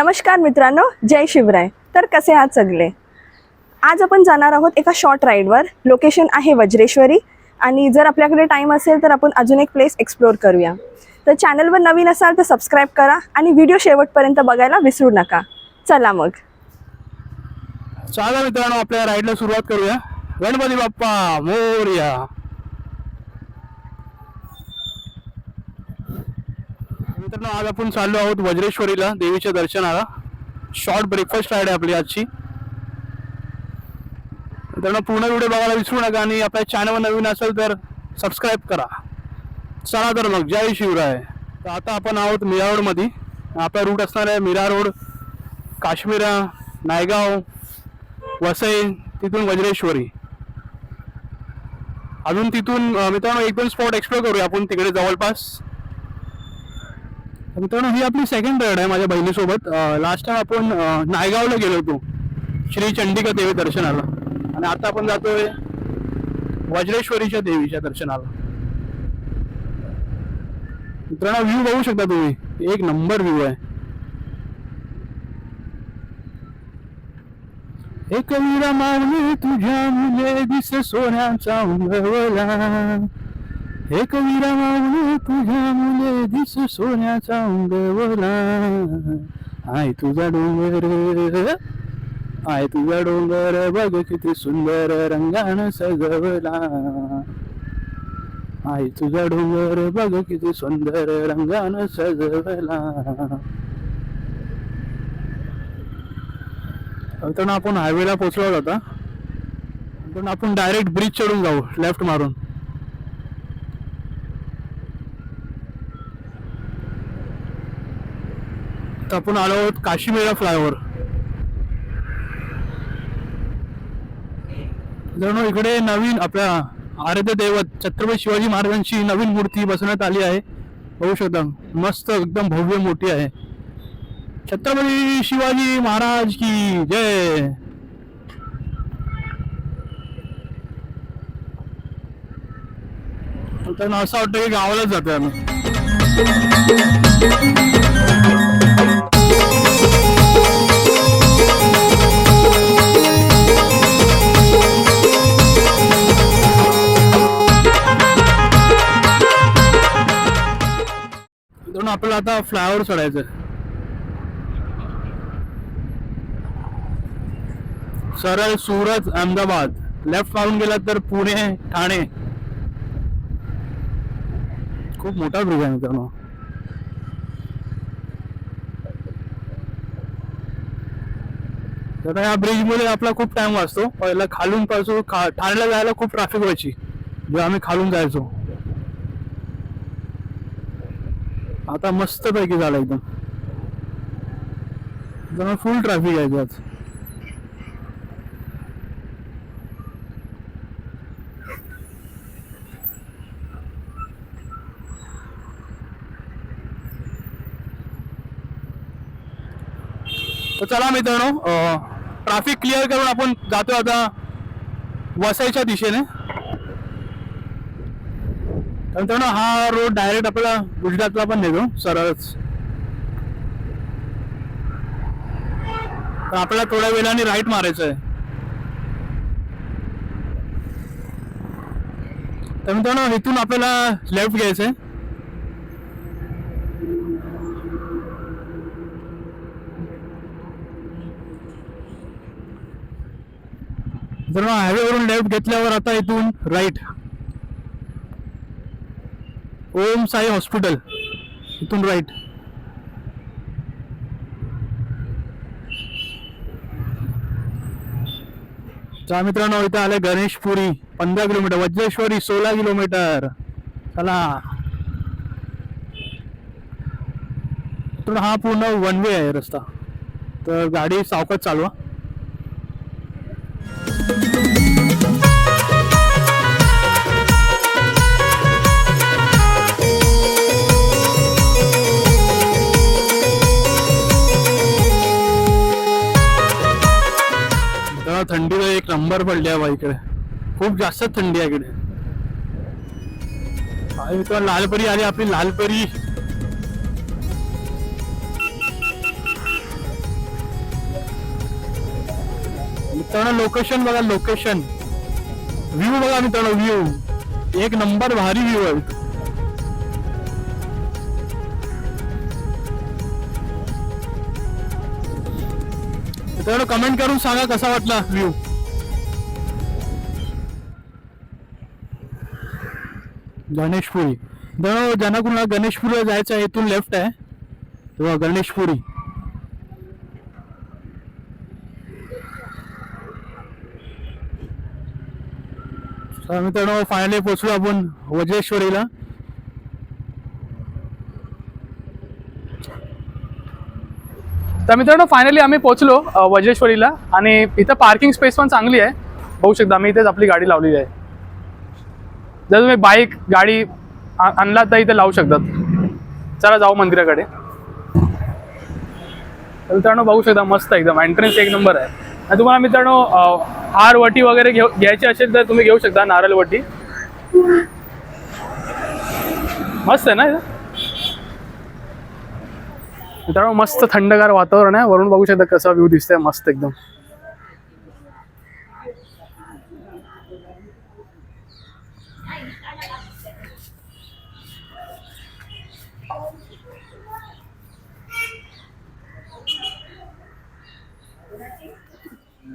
नमस्कार मित्रांनो जय शिवराय. तर कसे आहात सगळे? आज आपण जाणार आहोत एका शॉर्ट राईडवर लोकेशन आहे वज्रेश्वरी आणि जर आपल्याकडे टाईम असेल तर आपण अजून एक प्लेस एक्सप्लोअर करूया. तर चॅनलवर नवीन असाल तर सबस्क्राईब करा आणि व्हिडिओ शेवटपर्यंत बघायला विसरू नका. चला मग. चला मित्रांनो आपल्या राईडला सुरुवात करूया. गणपती बाप्पा मोर्या. मित्रांनो आज आपण चाललो आहोत वज्रेश्वरीला देवीच्या दर्शनाला. शॉर्ट ब्रेकफास्ट राईड आहे आपली आजची. मित्रांनो पूर्ण व्हिडिओ बघायला विसरू नका आणि आपल्या चॅनल नवीन असेल तर सबस्क्राईब करा. चला तर मग जय शिवराय. तर आता आपण आहोत मीरा रोडमध्ये आपला रूट असणार आहे मीरा रोड काश्मीरा नायगाव वसई तिथून वज्रेश्वरी. अजून तिथून मित्रांनो एक दोन स्पॉट एक्सप्लोर करूया आपण तिकडे जवळपास. मित्रांनो ही आपली सेकंड राईड आहे माझ्या बहिणीसोबत. लास्ट टाइम आपण नायगावला गेलो होतो श्री चंडिका देवी दर्शनाला. आणि आता आपण जातोय वज्रेश्वरीच्या देवीच्या दर्शनाला. मित्रांनो व्ह्यू बघू शकता तुम्ही. एक नंबर व्ह्यू आहे. एक वीरा मावली तुझ्या मुले दिस सोन्याचा उंगवला एक वीरा मावली तुझ्या मुले दिस सोन्याचा उंगवला आय तुझा डोंगर आय तुझा डोंगर बघ किती सुंदर रंगान सजवला. आय तुझा डोंगर बघ किती सुंदर रंगान सजवला. आपण हायवेला पोचलो होता आपण डायरेक्ट ब्रिज चढून जाऊ लेफ्ट मारून तर आपण आलो आहोत काशीमेळा फ्लायओव्हर. मित्रांनो इकडे नवीन आपल्या आराध्य दैवत छत्रपती शिवाजी महाराजांची नवीन मूर्ती बसवण्यात आली आहे. बघू शकता मस्त एकदम भव्य मोठी आहे. छत्रपती शिवाजी महाराज की जय. त्यांना असं वाटतं की गावालाच जातोय आम्ही. आपलं आता फ्लायओव्हर चढायचं सरळ सुरत अहमदाबाद. लेफ्ट मारून गेला तर पुणे ठाणे. खूप मोठा ब्रिज आहे मित्रांनो. तर या ब्रिज मुळे आपला खूप टाइम वाचतो. पहिला खालून पासून खा ठाण्याला जायला खूप ट्रॅफिक व्हायची जेव्हा आम्ही खालून जायचो. आता मस्त पैकी झालं एकदम. फुल ट्रॅफिक आहे त्यात. तर चला मित्रांनो ट्रॅफिक क्लिअर करून आपण जातो आता वसईच्या दिशेने. मित्रांनो हा रोड डायरेक्ट आपल्याला गुजरातला पण नेतो सरळच. तर आपल्याला थोड्या वेळाने राईट मारायचं आहे. तर मित्रांनो इथून आपल्याला लेफ्ट घ्यायचं आहे. हायवे हायवेवरून लेफ्ट घेतल्यावर आता इथून राईट ओम साई हॉस्पिटल. इथून राईट चला मित्रांनो इथे आले गणेशपुरी पंधरा किलोमीटर वज्रेश्वरी सोळा किलोमीटर. चला. हा पूर्ण वन वे आहे रस्ता. तर गाडी सावकाश चालवा. थंडी एक नंबर पडली आहे बा इकडे. खूप जास्त थंडी आहे इकडे. मित्रांनो लालपरी आली आपली लालपरी. मित्रांनो लोकेशन बघा लोकेशन व्ह्यू बघा मित्रांनो व्ह्यू एक नंबर भारी व्ह्यू आहे. तर कमेंट करून सांगा कसा वाटला व्ह्यू गणेशपुरी. जण ज्यांना कुणाला गणेशपुरीला जायचं आहे इथून लेफ्ट आहे. तेव्हा गणेशपुरी. तर मित्रांनो फायनली पोचलो आपण वज्रेश्वरीला तर मित्रांनो फायनली आम्ही पोहोचलो वज्रेश्वरीला. आणि इथं पार्किंग स्पेस पण चांगली आहे. बघू शकता आम्ही इथेच आपली गाडी लावलेली आहे. जर तुम्ही बाईक गाडी आणला तर इथे लावू शकतात. चला जाऊ मंदिराकडे. मित्रांनो बघू शकता मस्त एकदम. एंट्रन्स एक नंबर आहे. आणि तुम्हाला मित्रांनो हार वटी वगैरे घेऊ घ्यायची असेल तर तुम्ही घेऊ शकता नारळ वटी. मस्त आहे ना? मित्रांनो मस्त थंडगार वातावरण आहे. वरून बघू शकता कसा व्ह्यू दिसतोय. मस्त एकदम.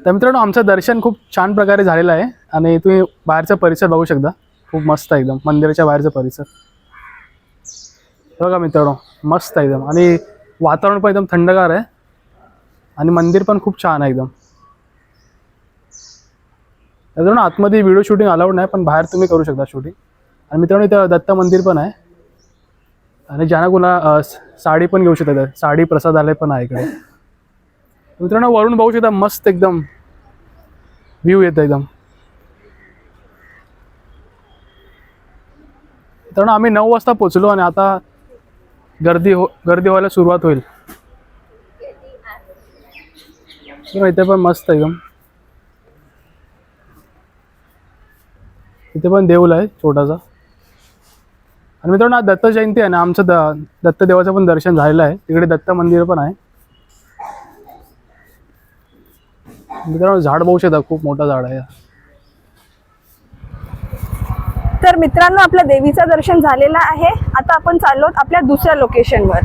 तर मित्रांनो आमचं दर्शन खूप छान प्रकारे झालेलं आहे. आणि तुम्ही बाहेरचा परिसर बघू शकता. खूप मस्त आहे एकदम. मंदिराच्या बाहेरचा परिसर. बघा मित्रांनो मस्त एकदम. आणि वातावरण पण एकदम थंडगार आहे. आणि मंदिर पण खूप छान आहे एकदम. मित्रांनो आतमध्ये व्हिडिओ शूटिंग अलाउड नाही पण बाहेर तुम्ही करू शकता शूटिंग. आणि मित्रांनो इथं दत्त मंदिर पण आहे. आणि ज्यांना कोणा साडी पण घेऊ शकतात साडी प्रसादालय पण आहे इकडे. मित्रांनो वरून बघू शकता मस्त एकदम व्ह्यू येतं एकदम. मित्रांनो आम्ही नऊ वाजता पोचलो आणि आता गर्दी हो गर्दी व्हायला सुरुवात होईल. इथे पण मस्त एकदम इथे पण देऊळ आहे छोटासा. आणि मित्रांनो आज दत्त जयंती आहे ना आमचं द दत्त देवाचं पण दर्शन झालेलं आहे. तिकडे दत्त मंदिर पण आहे. मित्रांनो झाड बघू शकता खूप मोठा झाड आहे. तर मित्रांनो आपल्या देवीचं दर्शन झालेलं आहे. आता आपण चाललो आपल्या दुसऱ्या लोकेशनवर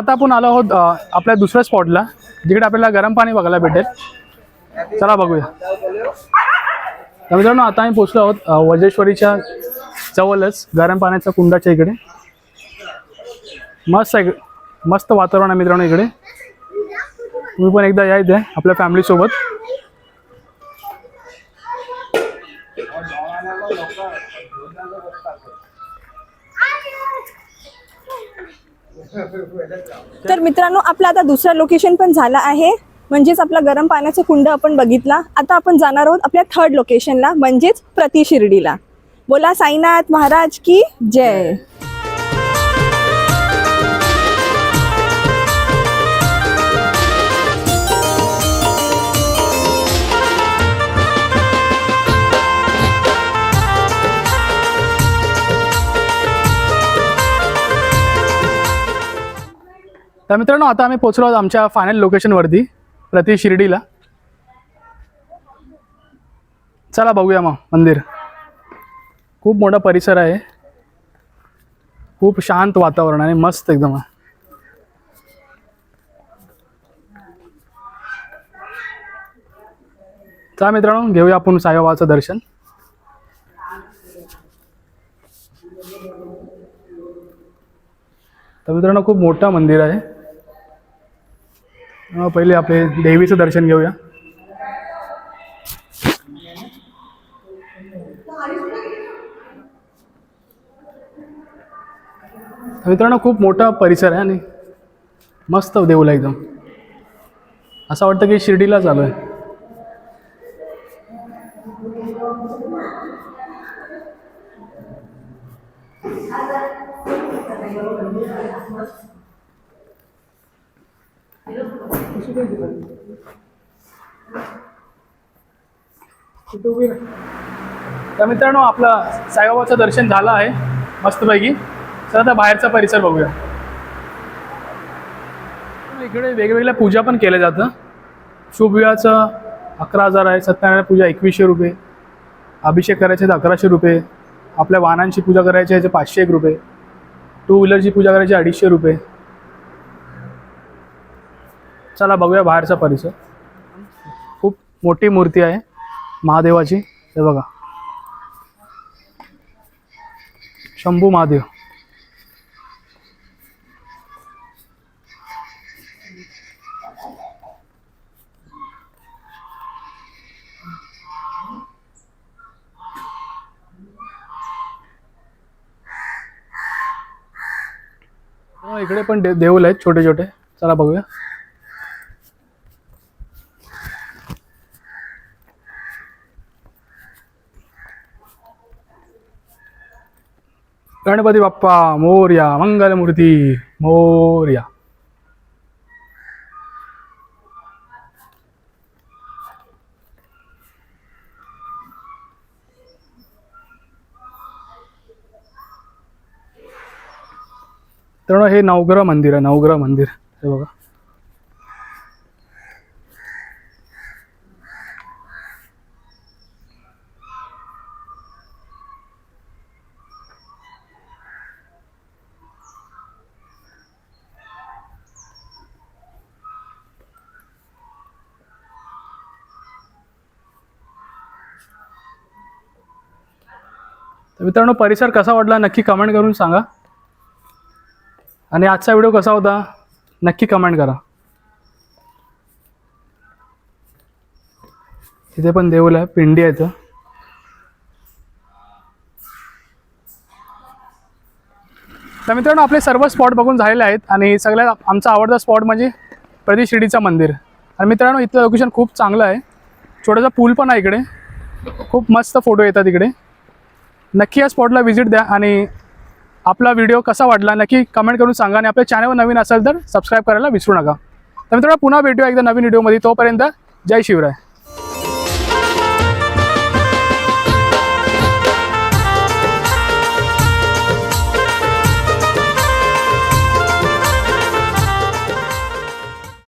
आता आपण आलो आहोत आपल्या दुसऱ्या स्पॉटला जिकडे आपल्याला गरम पाणी बघायला भेटेल. चला बघूया. मित्रांनो आता आम्ही पोचलो आहोत वज्रेश्वरीच्या जवळच गरम पाण्याच्या कुंडाच्या इकडे. मस्त आहे मस्त वातावरण आहे मित्रांनो इकडे. तुम्ही पण एकदा या इथे आपल्या फॅमिलीसोबत तर मित्रांनो आपलं आता दुसरं लोकेशन पण झालं आहे म्हणजेच आपला गरम पाण्याचा कुंड आपण बघितला आता आपण जाणार आहोत आपल्या थर्ड लोकेशनला म्हणजेच प्रति शिर्डीला बोला साईनाथ महाराज की जय तर मित्रांनो आता आम्ही पोचलो आहोत आमच्या फायनल लोकेशनवरती प्रति शिर्डीला. चला बघूया मग मंदिर. खूप मोठा परिसर आहे. खूप शांत वातावरण आणि मस्त एकदम. चला मित्रांनो घेऊया आपण साईबाबाचं दर्शन. तर मित्रांनो खूप मोठं मंदिर आहे. पहिले आपले देवीचं दर्शन घेऊया. मित्रांनो खूप मोठा परिसर आहे आणि मस्त देऊला एकदम. असं वाटतं की शिर्डीला चालू आहे. तर मित्रांनो आपलं साईबाबाचं दर्शन झालं आहे मस्तपैकी. चला आता बाहेरचा परिसर बघूया. इकडे वेगवेगळ्या पूजा पण केल्या जातं. शुभविवाहाचं अकरा हजार आहे सत्यनारायण पूजा एकवीसशे रुपये अभिषेक करायचे तर अकराशे रुपये आपल्या वाहनांची पूजा करायची आहे पाचशे एक रुपये टू व्हीलरची पूजा करायची अडीचशे रुपये. चला बघूया बाहेरचा परिसर. खूप मोठी मूर्ती आहे महादेवाची. हे बघा. शंभू महादेव. हो, इकडे पण दे देऊल आहेत छोटे छोटे चला बघूया. गणपती बाप्पा मोर्या मंगलमूर्ती मोर्या. तर हे नवग्रह मंदिर आहे नवग्रह मंदिर. हे बघा. तर मित्रांनो परिसर कसा वाटला नक्की कमेंट करून सांगा. आणि आजचा व्हिडिओ कसा होता नक्की कमेंट करा. इथे पण देऊल आहे पिंडी आहे तर मित्रांनो आपले सर्व स्पॉट बघून झालेले आहेत आणि सगळ्यात आमचा आवडता स्पॉट म्हणजे प्रति शिर्डीचं मंदिर. आणि मित्रांनो इथलं लोकेशन खूप चांगलं आहे. छोटासा पूल पण आहे इकडे. खूप मस्त फोटो येतात इकडे. नक्की या स्पॉटला व्हिजिट द्या आणि आपला व्हिडिओ कसा वाटला नक्की कमेंट करून सांगा आणि आपल्या चॅनल नवीन असेल तर सबस्क्राईब करायला विसरू नका. तर मित्रांनो पुन्हा भेटूया एकदा नवीन व्हिडिओमध्ये तोपर्यंत जय शिवराय.